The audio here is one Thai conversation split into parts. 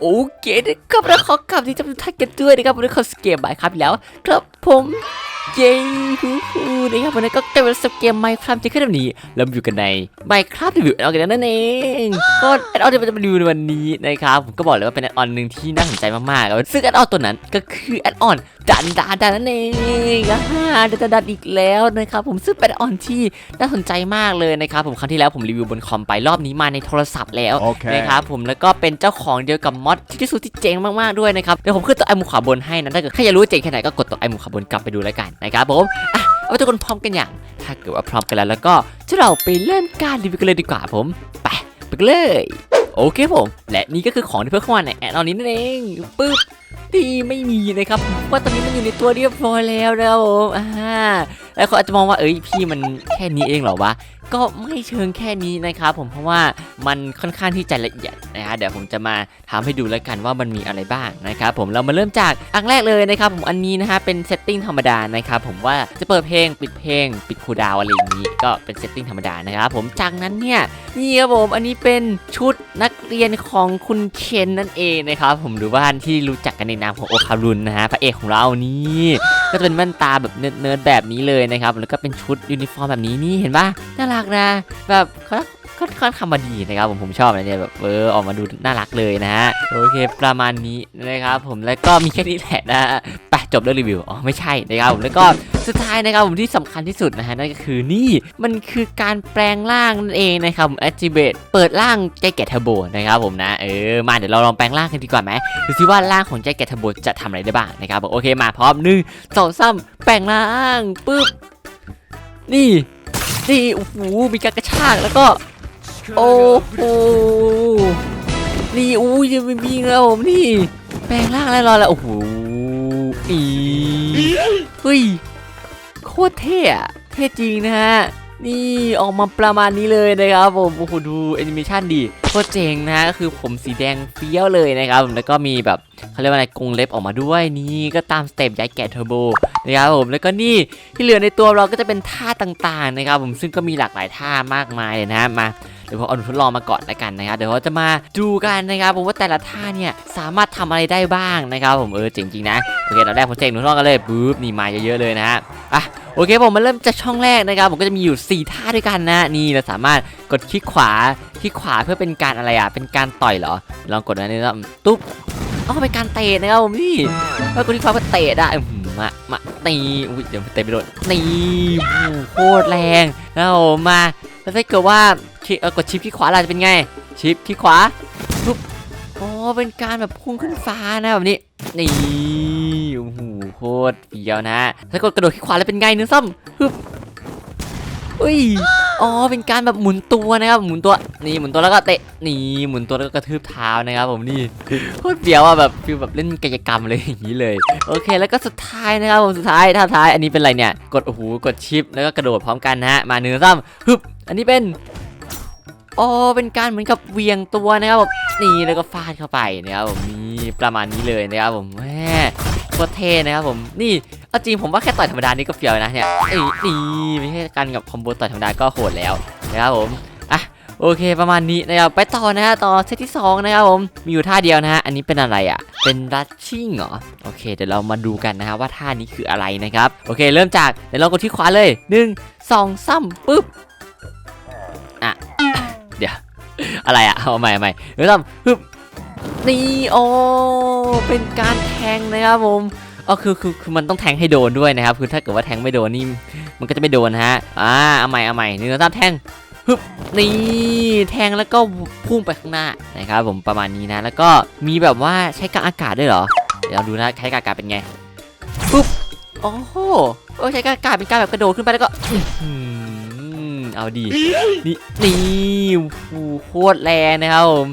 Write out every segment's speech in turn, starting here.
โอเคนะครับแล้วขอกลับที่จะทุกท่านกันด้วยนะครับวันนี้เขาสเกมบายครับแล้ว ครับผม เย้ฮู้ฮู้นะครับวันนี้ก็กลายเป็นสเกมไมค์ครับจะขึ้นแบบนี้แล้วมาอยู่กันในไมค์ครับรีวิวแอดออนกันนั่นเองก็แอดออนที่เราจะมารีวิวในวันนี้นะครับผมก็บอกเลยว่าเป็นแอดออนหนึ่งที่น่าสนใจมากๆครับซึ่งแอดออนตัวนั้นก็คือแอดออนดันดาดันนั่นเองอ่าดันดันดันอีกแล้วนะครับผมซึ่งเป็นแอดออนที่น่าสนใจมากเลยนะครับผมครั้งที่แล้วผมรีวิวบนคอมไปรอบนี้มาในโทรศัพท์แล้วนะครับผมแล้วก็เป็นเจ้าของเดียวกับมอดที่ที่สุดที่เจ๋งมากๆด้วยนะครับเดี๋ยวผมขึ้นตัวไอมุมขวาบนให้นะถ้าเกิดใครอยากรู้เจ๋งแค่ไหนก็กดตัวไอมุมขวาบนกลับไปดูแล้วกันนะครับผมอะเอาทุกคนพร้อมกันอย่าง ถ้าเกิดว่าพร้อมกันแล้วแล้วก็ที่เราไปเริ่มการรีวิวกันเลยดีกว่าผมไปไปเลยโอเคผม และนี่ก็คือของที่เพิ่มเข้ามาในแอดออนนี้นั่นเองปึ๊บที่ไม่มีนะครับว่าตอนนี้มันอยู่ในตัวเรียบร้อยแล้วนะผมอ่าแล้วเขาอาจจะมองว่าเอ้ยพี่มันแค่นี้เองเหรอวะก็ไม่เชิงแค่นี้นะครับผมเพราะว่ามันค่อนข้างที่จะละเอียดนะฮะเดี๋ยวผมจะมาทำให้ดูแล้วกันว่ามันมีอะไรบ้างนะครับผมเรามาเริ่มจากอันแรกเลยนะครับผมอันนี้นะฮะเป็นเซตติ้งธรรมดานะครับผมว่าจะเปิดเพลงปิดเพลง ปิดคูดาวอะไรอย่างนี้ก็เป็นเซตติ้งธรรมดานะครับผมจากนั้นเนี่ยนี่ครับผมอันนี้เป็นชุดนักเรียนของคุณเคนนั่นเองนะครับผมหรือว่าที่รู้จักกันในนามของโอคารุนนะฮะพระเอกของเรานี่ก็จะเป็นแว่นตาแบบเนิร์ดแบบนี้เลยนะครับแล้วก็เป็นชุดยูนิฟอร์มแบบนี้นี่เห็นปะน่ารักนะ แบบเขาค่อนข้างทำมาดีนะครับผมผมชอบนะเนี่ยแบบเออออกมาดูน่ารักเลยนะฮะโอเคประมาณนี้นะครับผมแล้วก็มีแค่นี้แหละนะไปจบเรื่องรีวิวอ๋อไม่ใช่นะครับผมแล้วก็ สุดท้ายนะครับผมที่สำคัญที่สุดนะฮะนั่นก็คือนี่มันคือการแปลงร่างนั่นเองนะครับผม activate เปิดร่างใจแกะเทอร์โบนะครับผมนะเออมาเดี๋ยวเราลองแปลงร่างกันดีกว่าไหมดูซิว่าร่างของใจแกะเทอร์โบจะทำอะไรได้บ้างนะครับผมโอเคมาพร้อมหนึ่งสองสามแปลงร่างปึ๊บนี่นี่โอ้โหมีการกระชากแล้วก็โอ้โหนี่อู้ยยังไม่มีแล้วผมนี่ แปลงร่างแล้วรอแล้วโอ้โหอีเฮ้ย โคตรเท่อะเท่จริงนะฮะนี่ออกมาประมาณนี้เลยนะครับผมโอ้โหดูแอนิเมชันดีโคตรเจ๋งนะฮะคือผมสีแดงเฟี้ยวเลยนะครับผมแล้วก็มีแบบเขาเรียกว่าอะไรกรงเล็บออกมาด้วยนี่ก็ตามสเต็ปย้ายแกะเทอร์โบนะครับผมแล้วก็นี่ที่เหลือในตัวเราก็จะเป็นท่าต่างๆนะครับผมซึ่งก็มีหลากหลายท่ามากมายเลยนะฮะมาเดี๋ยวผมเอาทดลองมาก่อนแล้วกันนะครับเดี๋ยวเราจะมาดูกันนะครับผมว่าแต่ละท่าเนี่ยสามารถทำอะไรได้บ้างนะครับผมเออเจ๋งจริงนะโอเคตอนแรกผมเจ๋งทดลองกันเลยปุ๊บนี่มาเยอะๆเลยนะฮะอะ โอเคผมมาเริ่มจากช่องแรกนะครับผมก็จะมีอยู่ 4 ท่าด้วยกันนะนี่เราสามารถกดคลิกขวาคลิกขวาเพื่อเป็นการอะไรอะเป็นการต่อยเหรอลองกดอันนี้แล้วตุ๊บอ๋อเป็นการเตะนะครับผมนี่แล้วกดคลิกขวาเพื่อเตะได้มามาตีอุ้ยเดี๋ยวเตะไปโดนตีโอ้โคตรแรงแล้วผมมาแล้วถ้าเกิดว่าิกดชิปที่ขวาล่ะจะเป็นไง ชิปที่ขวาปุ๊บอ๋อเป็นการแบบพุ่งขึ้นฟ้านะแบบนี้นี่ โอ้โหโคตรเฟี้ยวนะถ้ากดกระโดดที่ขวาแล้วเป็นไงเนึกซ้ำฮึบอุ้ยอ๋อเป็นการแบบหมุนตัวนะครับหมุนตัวนี่หมุนตัวแล้วก็เตะนี่หมุนตัวแล้วก็กระทืบเท้านะครับผมนี่โคตรเฟี้ยวอะแบบฟีลแบบเล่นกายกรรมเลยอย่างนี้เลยโอเค แล้วก็สุดท้ายนะครับผมสุดท้ายท่าท้ายอันนี้เป็นอะไรเนี่ยกดโอ้โหกดชิปแล้วก็กระโดดพร้อมกันนะฮะมาหนึ่งซ้ำฮึบอันนี้เป็นอ๋อเป็นการเหมือนกับเวียงตัวนะครับผมนี่แล้วก็ฟาดเข้าไปนะครับผมนี่ประมาณนี้เลยนะครับผมแหม ตรเท่นะครับผมนี่เอาจริงผมว่าแค่ต่อยธรรมดานี่ก็เฟี้ยวนะเนี่ยเอ้ยนี่ไม่ใช่การกับคอมโบต่อยธรรมดาก็โหดแล้วนะครับผมอะโอเคประมาณนี้นะครับไปต่อนะฮะต่อเซตที่สองนะครับผมมีอยู่ท่าเดียวนะฮะอันนี้เป็นอะไรอะ เป็นรัชชิ่งเหรอโอเคเดี๋ยวเรามาดูกันนะฮะว่าท่านี้คืออะไรนะครับโอเค เริ่มจากเดี๋ยวเรากดที่ขวาเลยหนึ่งสองสามปึ๊บอะเดี๋ยวอะไรอะเอาใหม่ใหม่เดี๋ยวทำฮึบ นี่โอเป็นการแทงนะครับผมอ๋อคือคือคือมันต้องแทงให้โดนด้วยนะครับ คือถ้าเกิดว่าแทงไม่โดนนี่มันก็จะไม่โดนฮะอ่าเอาใหม่เอาใหม่นึ่งสองสาแทงฮึบนี่แทงแล้วก็พุ่งไปข้างหน้านะครับผมประมาณนี้นะ แล้วก็มีแบบว่าใช้กางอากาศด้วยเหรอ เดี๋ยวเราดูนะใช้กางอากาศเป็นไงปุ๊บโอ้โหโอ้ใช้กางอากาศเป็นการแบบกระโดดขึ้นไปแล้วก็อื้อหือเอาดีนี่นี่โอ้โคตรแรงนะครับผม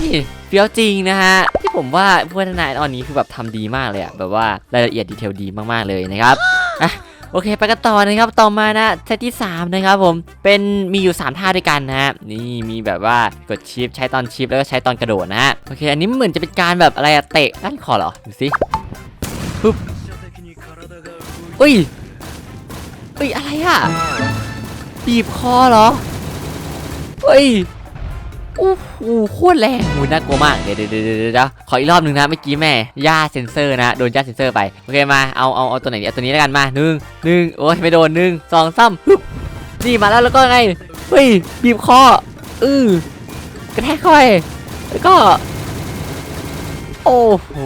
นี่ ฟี้ยวจริงนะฮะที่ผมว่าผู้พัฒนาตอนนี้คือแบบทำดีมากเลยอะแบบว่ารายละเอียดดีเทลดีมากๆเลยนะครับอะโอเคไปกันต่อนะครับต่อมานะเซตที่ 3 นะครับผมเป็นมีอยู่ 3 ท่าด้วยกันนะฮะนี่มีแบบว่ากดชิปใช้ตอนชิปแล้วก็ใช้ตอนกระโดดนะฮะโอเค อันนี้เหมือนจะเป็นการแบบอะไรอะเตะก้านคอเหรอดูสิปึ๊บอุ้ยอุ้ยอะไรอะบีบคอเหรอเฮ้ย โอ้โหโคตรแรงโอ้ยน่ากลัวมาก เดี๋ยวเดี๋ยวเดี๋ยวขออีกรอบหนึ่งนะเมื่อกี้แม่ย่าเซนเซอร์นะ โดนย่าเซนเซอร์ไป โอเคมา เอาเอาเอาตัวไหนดีเอาตัวนี้แล้วกันมาหนึ่งหนึ่งโอ้ยไม่โดนหนึ่งสองสามนี่มาแล้วแล้วก็ไง เฮ้ย บีบคออือกระแทกเข้าไปแล้วก็ โอ้โห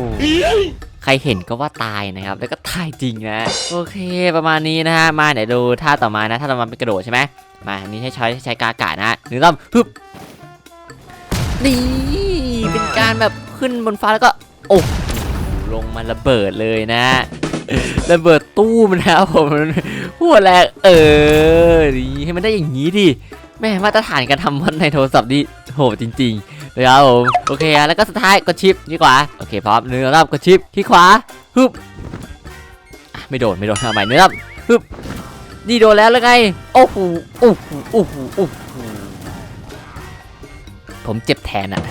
ใครเห็นก็ว่าตายนะครับ แล้วก็ตายจริงนะ โอเคประมาณนี้นะฮะ มาเดี๋ยวดูท่าต่อมานะท่าต่อมาเป็นกระโดดใช่ไหมมาอันนี้ให้ใช้ใช้กากานะฮะหนึ่งรอบฮึบ นี่เป็นการแบบขึ้นบนฟ้าแล้วก็ โอ้โลงมาระเบิดเลยนะระเบิดตู้มนะครับผมหัวแรกเออนี่ให้มันได้อย่างนี้ดิแม่มาตรฐานการทำมันในโทรศัพท์นี่โหดจริงๆเลยครับผมโอเคแล้วก็สุดท้ายกดชิปดีกว่าโอเคพร้อมหนึ่งรอบกดชิปที่ขวาฮึบไม่โดนไม่โดนทำไมเนื้อรอบฮึบนี่โดนแล้วแล้วไงโอ้โหโอ้โหโอ้โหโอ้โห ผมเจ็บแทนอะ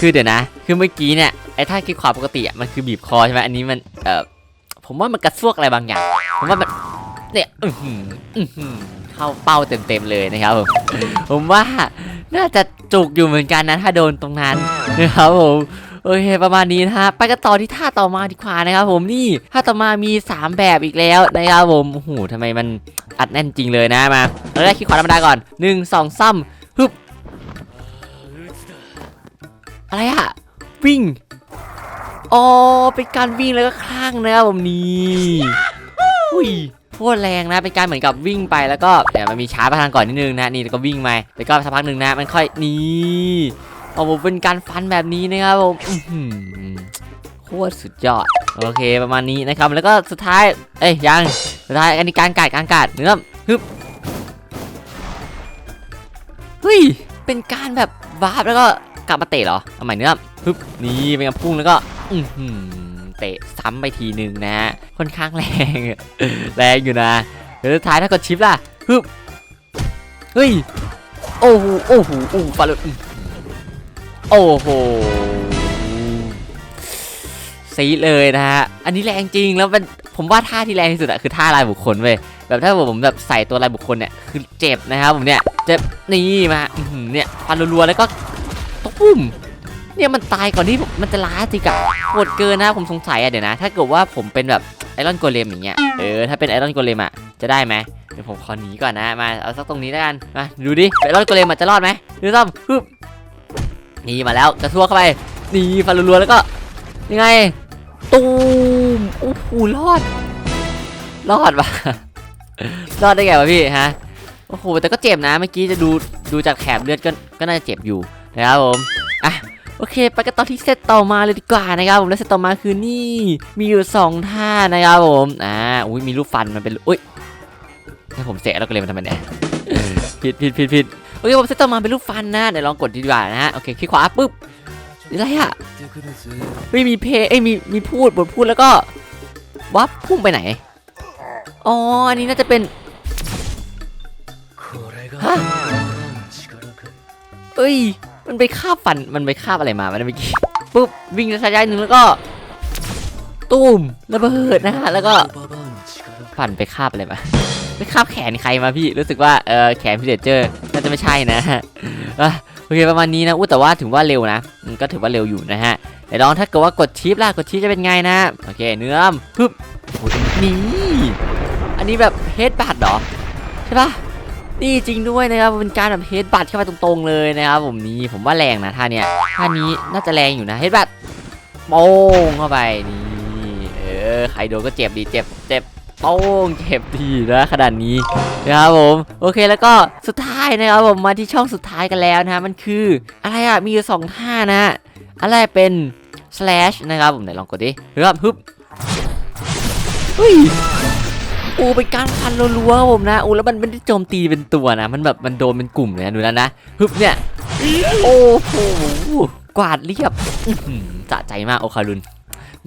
คือเดี๋ยวนะ คือเมื่อกี้เนี่ยไอ้ท่าคลิกขวามปกติอะมันคือบีบคอใช่ไหมอันนี้มันเอ่อผมว่ามันกระซวกอะไรบางอย่างผมว่ามันเนี่ยอือหืออือหือเข้าเป้าเต็มๆเลยนะครับผมผมว่าน่าจะจุกอยู่เหมือนกันนะถ้าโดนตรงนั้นนะครับผมโอเคประมาณนี้นะฮะไปกันต่อที่ท่าต่อมาดีกว่านะครับผมนี่ท่าต่อมามี 3 แบบอีกแล้วนะครับผมโอ้โหทำไมมันอัดแน่นจริงเลยนะมาเราได้คลิกขวาธรรมดาก่อน 1 2 3 อะไรอะวิ่งอ๋อเป็นการวิ่งแล้วก็คลั่งนะครับผมนี่อุ้ยโคตรแรงนะเป็นการเหมือนกับวิ่งไปแล้วก็เดี๋ยวมันมีช้าไปทางก่อนนิดนึงนะนี่แล้วก็วิ่งมาแล้วก็สักพักหนึ่งนะ มันค่อยนี่โอ้โหเป็นการฟันแบบนี้นะครับผมอื้อหือโคตรสุดยอดโอเคประมาณนี้นะครับแล้วก็สุดท้ายเอ้ยยังสุดท้ายอันนี้การกัดการกัดเนื้อฮึบเฮ้ยเป็นการแบบวาร์ปแล้วก็ กลับมาเตะเหรอเอาใหม่เนื้อฮึบนี่เป็นการพุ่งแล้วก็อืเตะซ้ำไปทีหนึ่งนะค่อนข้างแรงแรงอยู่นะเดี๋ยวสุดท้ายถ้ากดชิปล่ะฮึบเฮ้ยโอ้โหโอ้โหโอ้โหฟันเลยโอ้โหซีเลยนะฮะ อันนี้แรงจริงแล้วมันผมว่าท่าที่แรงที่สุดอะคือท่าลายบุคคลเว้ยแบบถ้าผมแบบใส่ตัวลายบุคคลเนี่ยคือเจ็บนะครับผมเนี่ยเจ็บนี่มาเนี่ยฟันรัวๆแล้วก็ ตุ้มเนี่ยมันตายก่อนที่มันจะล้าจริงอะโหดเกินนะผมสงสัยอะเดี๋ยวนะ ถ้าเกิดว่าผมเป็นแบบไอรอนโกเลมอย่างเงี้ย เออถ้าเป็นไอรอนโกเลมอะจะได้ไหมเดี๋ยวผมขอหนีก่อนนะ มาเอาสักตรงนี้แล้วกัน มาดูดิไอรอนโกเลมมันจะรอดไหมดูซ้ำฮึบนี่มาแล้วกระทั่วเข้าไปนี่ฟันรัวๆแล้วก็ยังไง ตูมโอ้โหรอด รอดว่ะรอดได้ไงวะพี่ฮะ โอ้โหแต่ก็เจ็บนะเมื่อกี้จะดูดูจากแถบเลือดก็ก็น่าจะเจ็บอยู่ นะครับผมอะโอเค ไปกันต่อที่เซตต่อมาเลยดีกว่านะครับผมและเซตต่อมาคือนี่มีอยู่สองท่านะครับผมอ่าอุ้ยมีรูปฟันมันเป็นอุ้ยให้ผมเสะแล้วก็เลยมันทำไมเนี่ยผิดผิดผิดผิดโอเคผมเซตต่อมาเป็นรูปฟันนะเดี๋ยวลองกดดีกว่านะฮะโอเคคลิกขวาปุ๊บอะไรอะเฮ้ยมีเพลงเอ้ยมีมีพูดบทพูดแล้วก็วับพุ่งไปไหนอ๋ออันนี้น่าจะเป็นฮะเอ้ย มันไปคาบฟัน มันไปคาบอะไรมามันเมื่อกี้ปุ๊บวิ่งระยะหนึ่งแล้วก็ตูมระเบิดนะฮะแล้วก็ฟันไปคาบอะไรมาไปคาบแขนใครมาพี่รู้สึกว่าเออแขนพี่เดเจอร์น่าจะไม่ใช่นะฮะโอเคประมาณนี้นะอู้แต่ว่าถือว่าเร็วนะก็ถือว่าเร็วอยู่นะฮะเดี๋ยวลองถ้าเกิดว่ากดชิปล่ะกดชิปจะเป็นไงนะโอเคเนื้อมปึ๊บนี่อันนี้แบบเฮดบัตเหรอใช่ปะ นี่จริงด้วยนะครับเป็นการแบบเฮดบัตเข้าไปตรงๆเลยนะครับผมนี่ผมว่าแรงนะท่าเนี้ยท่านี้น่าจะแรงอยู่นะเฮดบัตโป้งเข้าไปนี่เออใครโดนก็เจ็บดีเจ็บเจ็บโป้งเจ็บดีนะขนาดนี้นะครับผมโอเคแล้วก็สุดท้ายนะครับผมมาที่ช่องสุดท้ายกันแล้วนะมันคืออะไรอะมีอยู่สองท่านะ อะไรเป็น slash นะครับผมไหนลองกดดิเริ่มฮึบเฮ้ย อ้เป็นการฟันรัวๆผมนะโอ้แล้วมันไม่ได้โจมตีเป็นตัวนะ มันแบบมันโดนเป็นกลุ่มเลยนะดูแล้วนะฮึบเนี่ยโอ้โหกวาดเรียบสะใจมากโอคารุน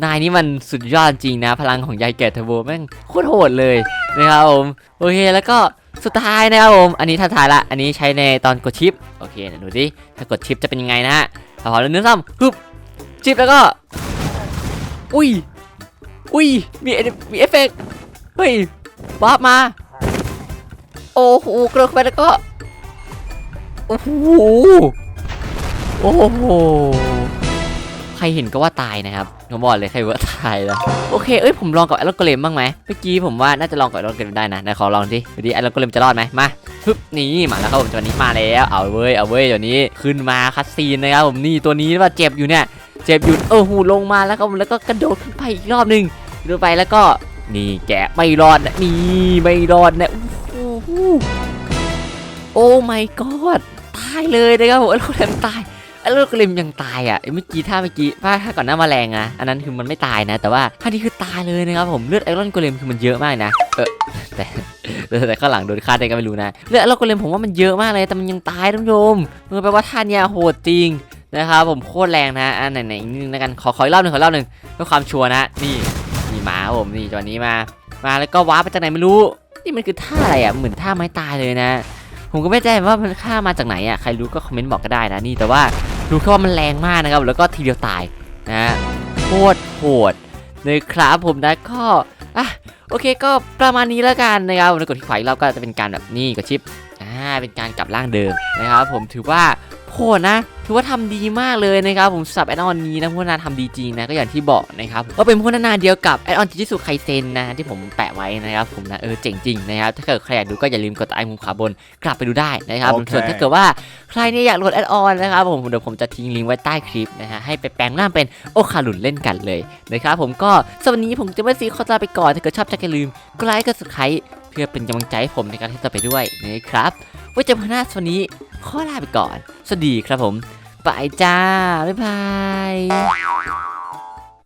นายนี่มันสุดยอดจริงนะ พลังของยายแก่เทอร์โบแม่งโคตรโหดเลยนะครับผมโอเคแล้วก็สุดท้ายนะครับผม อันนี้ท้าทายละ อันนี้ใช้ในตอนกดชิป โอเคเดี๋ยวดูดิถ้ากดชิปจะเป็นยังไงนะฮะพอแล้วเนื้อซ้ำฮึบชิปแล้วก็ อุ้ย อุ้ย มีมีเอฟเฟกต์เฮ้ย บ้ามา โอ้โหกระโดดเข้าไปแล้วก็ โอ้โห โอ้โห ใครเห็นก็ว่าตายนะครับผมบอกเลยใครว่าตายนะโอเค เอ้ย ผมลองกับไอรอนโกเลมบ้างไหมเมื่อกี้ผมว่าน่าจะลองกับไอรอนโกเลมได้นะไหนขอลองสิดูดิไอรอนโกเลมจะรอดไหมมาฮึบนี่มาแล้วครับผมตัวนี้มาแล้ว เอาเว้ย เอาเว้ยตัวนี้ขึ้นมาคัดซีนนะครับผมนี่ตัวนี้ว่าเจ็บอยู่เนี่ย เจ็บอยู่ เออหูลงมาแล้วก็แล้วก็กระโดดขึ้นไปอีกรอบหนึ่งดูไปแล้วก็ นี่แกะไม่รอดนะนี่ไม่รอดนะโอ้โหโอ้ my god ตายเลยนะครับผมไอรอนโกเลมตายไอ้ลูกกลิมยังตายอะไอ้เมื่อกี้ถ้าเมื่อกี้ถ้าถ้าก่อนหน้าแมาแรงอะอันนั้นคือมันไม่ตายนะ แต่ว่าท่านี้คือตายเลยนะครับผมเลือดไอรอนโกเลมคือมันเยอะมากนะเออแต่แต่แตข้างหลังโดนฆ่าได้ก็ไม่รู้นะเลือดไอรอนโกเลมผมว่ามันเยอะมากเลยแต่มันยังตายท่านผู้ชมเออแปลว่าท่าเนี้ยโหดจริงนะครับผมโคตรแรงนะอันไหนไหนอีกนิดนึงแล้วกันขอขออีกรอบหนึ่งขอรอบหนึ่งเพื่อความชัวร์นะนี่ นี่หมาผมนี่ตัวนี้มา มาแล้วก็ว้าไปจากไหนไม่รู้ นี่มันคือท่าอะไรอะเหมือนท่าไม้ตายเลยนะ ผมก็ไม่แน่ใจว่ามันฆ่ามาจากไหนอะใครรู้ก็คอมเมนต์บอกก็ได้นะนี่แต่ว่ารู้แค่ว่ามันแรงมากนะครับ แล้วก็ทีเดียวตายนะโคตรโหดเลยครับผมนะก็อะโอเคก็ประมาณนี้แล้วกันนะครับแล้วกดที่ขวาอีกรอบก็จะเป็นการแบบนี้กดชิปอ่าเป็นการกลับร่างเดิมนะครับผมถือว่า โหดนะถือว่าทำดีมากเลยนะครับผมสับแอดออนนี้นะพวกนาทำดีจริงนะก็อย่างที่บอกนะครับว่าเป็นพวกนาเดียวกับแอดออนจิจิสุไคเซนนะที่ผมแปะไว้นะครับผมนะเออเจ๋งจริงนะครับถ้าเกิดใครอยากดูก็อย่าลืมกดไอมุมขวาบนกลับไปดูได้นะครับโอเคส่วนถ้าเกิดว่าใครเนี่ยอยากโหลดแอดออนนะครับผมเดี๋ยวผมจะทิ้งลิงก์ไว้ใต้คลิปนะฮะให้ไปแปลงร่างเป็นโอคารุนเล่นกันเลยนะครับผมก็สำหรับวันนี้ผมจะไม่ซีขอลาไปก่อนถ้าเกิดชอบจะอย่าลืมกดไลค์กด subscribe เพื่อเป็นกำลังใจให้ผมในการที่จะไปด้วยนะครับไว้เจอกันหน้าสวันนี้ขอลาไปก่อน สวัสดีครับผม ไปจ้า บ๊ายบาย